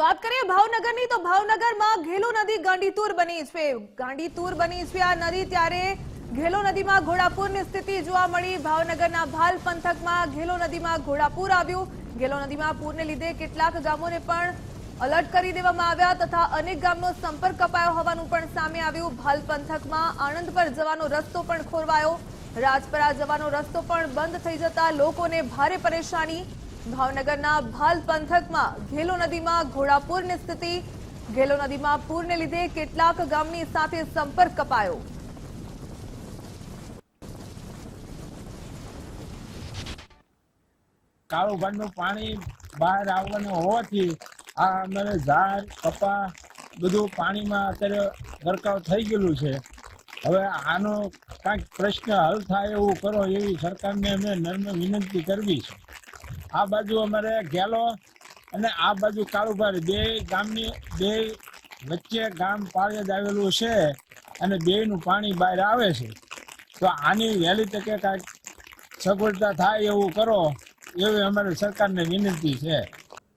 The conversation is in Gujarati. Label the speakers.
Speaker 1: વાત કરીએ ભાવનગરની, તો ભાવનગરમાં ઘેલો નદી ગાંડીતુર બની છે. ગાંડીતુર બની છે આ નદી ત્યારે ઘેલો નદીમાં ઘોડાપૂરની સ્થિતિ જોવા મળી. ભાવનગરના ભાલ પંથકમાં ઘેલો નદીમાં ઘોડાપૂર આવ્યું. ઘેલો નદીમાં પૂરને લીધે કેટલાક ગામોને પણ અલર્ટ કરી દેવામાં આવ્યા તથા અનેક ગામનો સંપર્ક કપાયો હોવાનું પણ સામે આવ્યું. ભાલ પંથકમાં આણંદ પર જવાનો રસ્તો પણ ખોરવાયો. રાજપરા જવાનો રસ્તો પણ બંધ થઈ જતા લોકોને ભારે પરેશાની ભાવનગરના ભાલ પંથકમાં ઘેલો નદીમાં ઘોડાપુરની સ્થિતિ. ઘેલો નદીમાં પૂરને લીધે કેટલાક ગામની સાથે સંપર્ક કપાયો.
Speaker 2: કાળું ભાંડનું પાણી બહાર આવવાનું હોવાથી આ અમારે ઝાડ, કપા બધું પાણીમાં અત્યારે ગરકાવ થઈ ગયેલું છે. હવે આનો કાંઈક પ્રશ્ન હલ થાય એવું કરો એવી સરકારને અમે નર્મ વિનંતી કરવી છે. આ બાજુ અમારે ગેલો અને આ બાજુ કાળુભાર. બે ગામની, બે વચ્ચે ગામ પાળિયાદ આવેલું છે અને બેયનું પાણી બહાર આવે છે. તો આની વહેલી તકે કાંઈક સગવડતા થાય એવું કરો, એવી અમારી સરકારને વિનંતી છે.